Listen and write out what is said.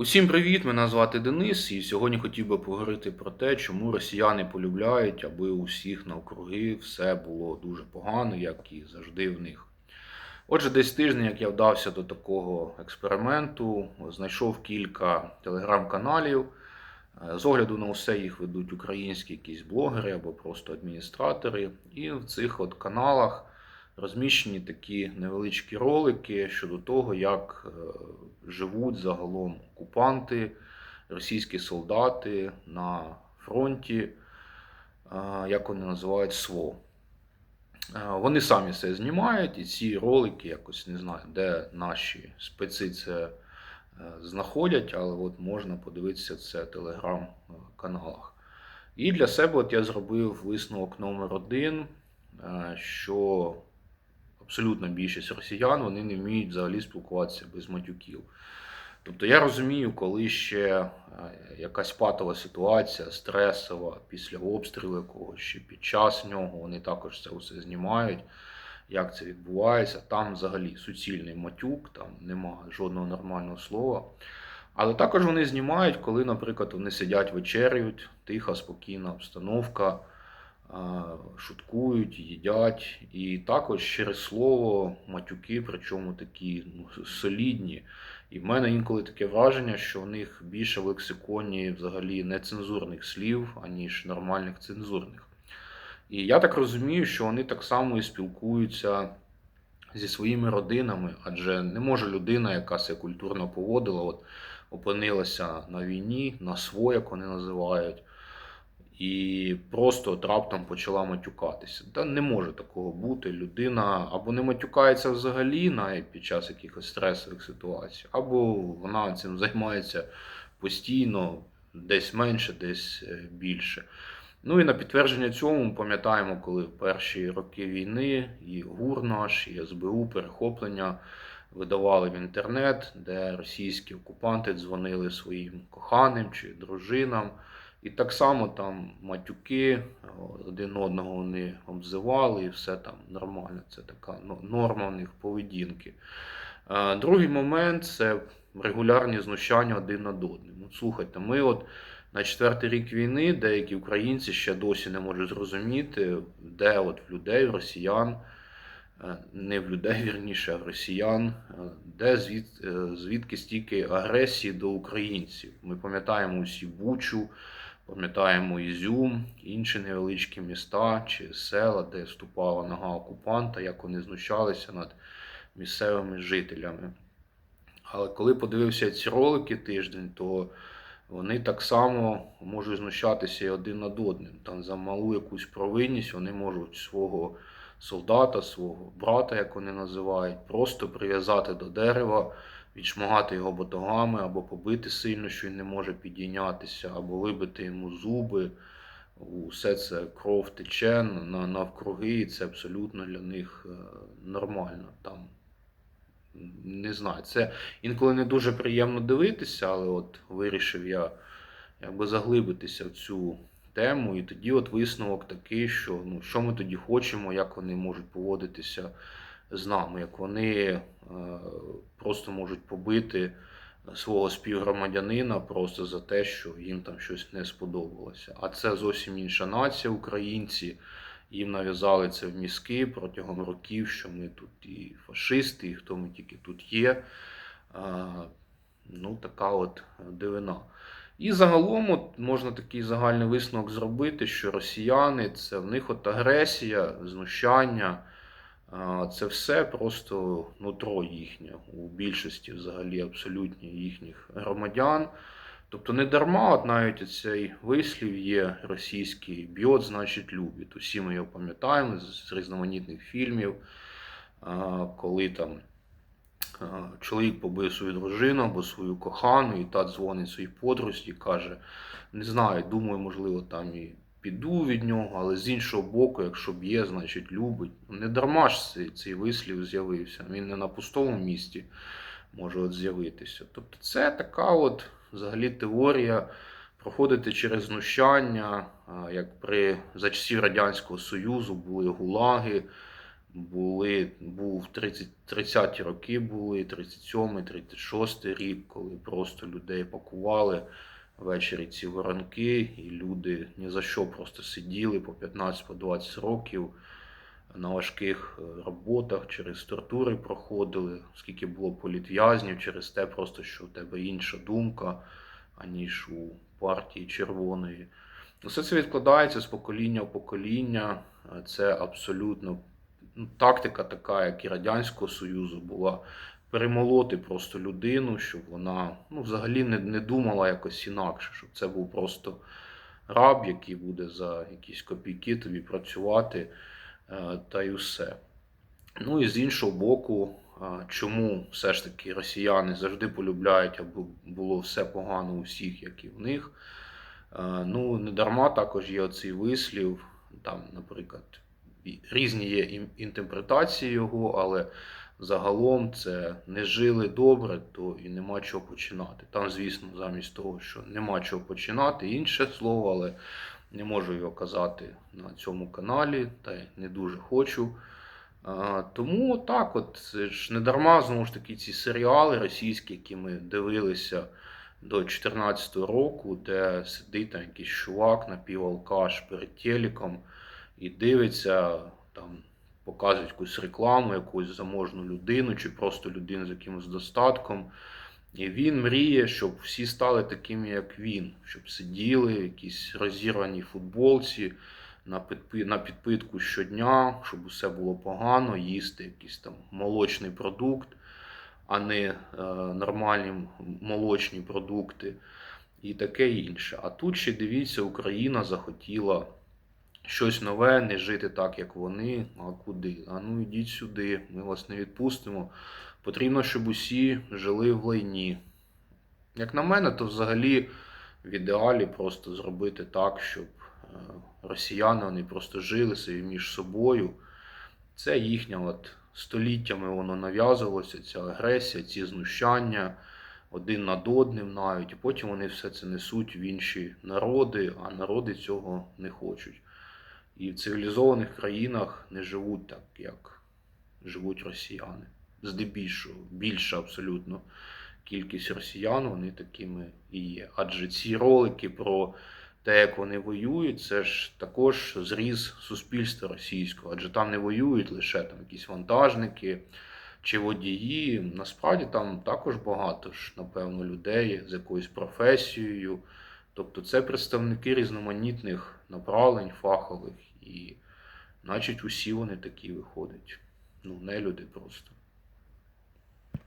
Усім привіт! Мене звати Денис, і сьогодні хотів би поговорити про те, чому росіяни полюбляють, аби у всіх навкруги все було дуже погано, як і завжди в них. Отже, десь тиждень, як я вдався до такого експерименту, знайшов кілька телеграм-каналів. Е, З огляду на усе їх ведуть українські якісь блогери або просто адміністратори. І в цих от каналах розміщені такі невеличкі ролики щодо того, як е, живуть загалом окупанти, російські солдати на фронті, е, як вони називають СВО. Е, Вони самі це знімають, і ці ролики якось не знаю, де наші спеці це е, знаходять, але от можна подивитися це в телеграм-каналах. І для себе от я зробив висновок номер один, що абсолютна більшість росіян вони не вміють взагалі спілкуватися без матюків. Тобто я розумію, коли ще е, якась патова ситуація, стресова, після обстрілу якогось чи під час нього, вони також це все знімають, як це відбувається. Там взагалі суцільний матюк, там немає жодного нормального слова. Але також вони знімають, коли, наприклад, вони сидять вечерюють, тиха, спокійна обстановка, е, шуткують, їдять. І також через слово матюки, причому такі ну, солідні. І в мене інколи таке враження, що у них більше в лексиконі взагалі нецензурних слів, аніж нормальних цензурних. І я так розумію, що вони так само і спілкуються зі своїми родинами, адже не може людина, яка себе культурно поводила, от опинилася на війні, на своє, як вони називають, і просто от раптом почала матюкатися. Та не може такого бути. Людина або не матюкається взагалі навіть під час якихось стресових ситуацій, або вона цим займається постійно, десь менше, десь е, більше. Ну і на підтвердження цьому ми пам'ятаємо, коли в перші роки війни і ГУР наш, і СБУ перехоплення видавали в інтернет, де російські окупанти дзвонили своїм коханим чи дружинам. І так само там матюки, один одного вони обзивали, і все там нормально. Це така ну, норма в них поведінки. Другий момент це регулярні знущання один над одним. От слухайте, ми от на четвертий рік війни деякі українці ще досі не можуть зрозуміти, де от в людей, в росіян, е, не в людей вірніше, а в росіян, е, де звід, е, звідки стільки агресії до українців. Ми пам'ятаємо усі Бучу, пам'ятаємо Ізюм, інші невеличкі міста чи села, де вступала нога окупанта, як вони знущалися над місцевими жителями. Але коли подивився ці ролики тиждень, то вони так само можуть знущатися і один над одним. Там за малу якусь провинність вони можуть свого солдата, свого брата, як вони називають, просто прив'язати до дерева, відшмагати його батогами, або побити сильно, що він не може підійнятися, або вибити йому зуби. Усе це кров тече на, навкруги, і це абсолютно для них е, нормально. Там не знаю, це інколи не дуже приємно дивитися, але от вирішив я якби заглибитися в цю тему. І тоді от висновок такий, що ну, що ми тоді хочемо, як вони можуть поводитися з нами, як вони е, просто можуть побити свого співгромадянина просто за те, що їм там щось не сподобалося. А це зовсім інша нація, українці. Їм нав'язали це в мізки протягом років, що ми тут і фашисти, і хто ми тільки тут є. А, ну, така от дивина. І загалом от можна такий загальний висновок зробити, що росіяни це в них от агресія, знущання, це все просто нутро їхнє у більшості взагалі абсолютні їхніх громадян. Тобто не дарма, от навіть цей вислів є російський б'єт, значить любить. Усі ми його пам'ятаємо з різноманітних фільмів, коли там чоловік побив свою дружину або свою кохану, і та дзвонить своїй подружці і каже: не знаю, думаю, можливо, там і піду від нього, але з іншого боку, якщо б'є, значить любить. Не дарма ж цей, цей вислів з'явився. Він не на пустому місці може от з'явитися. Тобто, це така от взагалі теорія проходити через знущання, як при за часів Радянського Союзу були гулаги, були, був 30, 30-ті роки були, 37-й, 36-й рік, коли просто людей пакували ввечері ці воронки, і люди ні за що просто сиділи по 15-20 років на важких е, роботах, через тортури проходили, скільки було політв'язнів, через те просто, що у тебе інша думка, аніж у партії червоної. Все це відкладається з покоління в покоління. Це абсолютно ну, тактика така, як і Радянського Союзу, була перемолоти просто людину, щоб вона ну, взагалі не, не думала якось інакше, щоб це був просто раб, який буде за якісь копійки тобі працювати, е, та й усе. Ну і з іншого боку, е, чому все ж таки росіяни завжди полюбляють, аби було все погано у всіх, як і в них. Е, Ну, не дарма також є оцей вислів, там, наприклад, різні є інтерпретації його, але загалом це не жили добре, то і нема чого починати. Там, звісно, замість того, що нема чого починати, інше слово, але не можу його казати на цьому каналі, та й не дуже хочу. А, Тому так, от це ж не дарма знову ж таки ці серіали російські, які ми дивилися до 2014 року, де сидить там якийсь чувак напівалкаш перед телеком і дивиться, там показують якусь рекламу, якусь заможну людину, чи просто людину з якимось достатком. І він мріє, щоб всі стали такими, як він, щоб сиділи в якісь розірваній футболці на підпитку щодня, щоб усе було погано, їсти якийсь там молочний продукт, а не е, нормальні молочні продукти і таке інше. А тут ще дивіться, Україна захотіла щось нове, не жити так, як вони. А куди? А ну йдіть сюди, ми вас не відпустимо. Потрібно, щоб усі жили в лайні. Як на мене, то взагалі в ідеалі просто зробити так, щоб е, росіяни вони просто жили собі між собою. Це їхня от століттями воно нав'язувалося, ця агресія, ці знущання один над одним навіть, і потім вони все це несуть в інші народи, а народи цього не хочуть. І в цивілізованих країнах не живуть так, як живуть росіяни. Здебільшого, більша абсолютно кількість росіян, вони такими і є. Адже ці ролики про те, як вони воюють, це ж також зріз суспільства російського, адже там не воюють лише там якісь вантажники чи водії. Насправді там також багато ж, напевно, людей з якоюсь професією. Тобто це представники різноманітних направлень фахових, і, значить, усі вони такі виходять. Ну, не люди просто.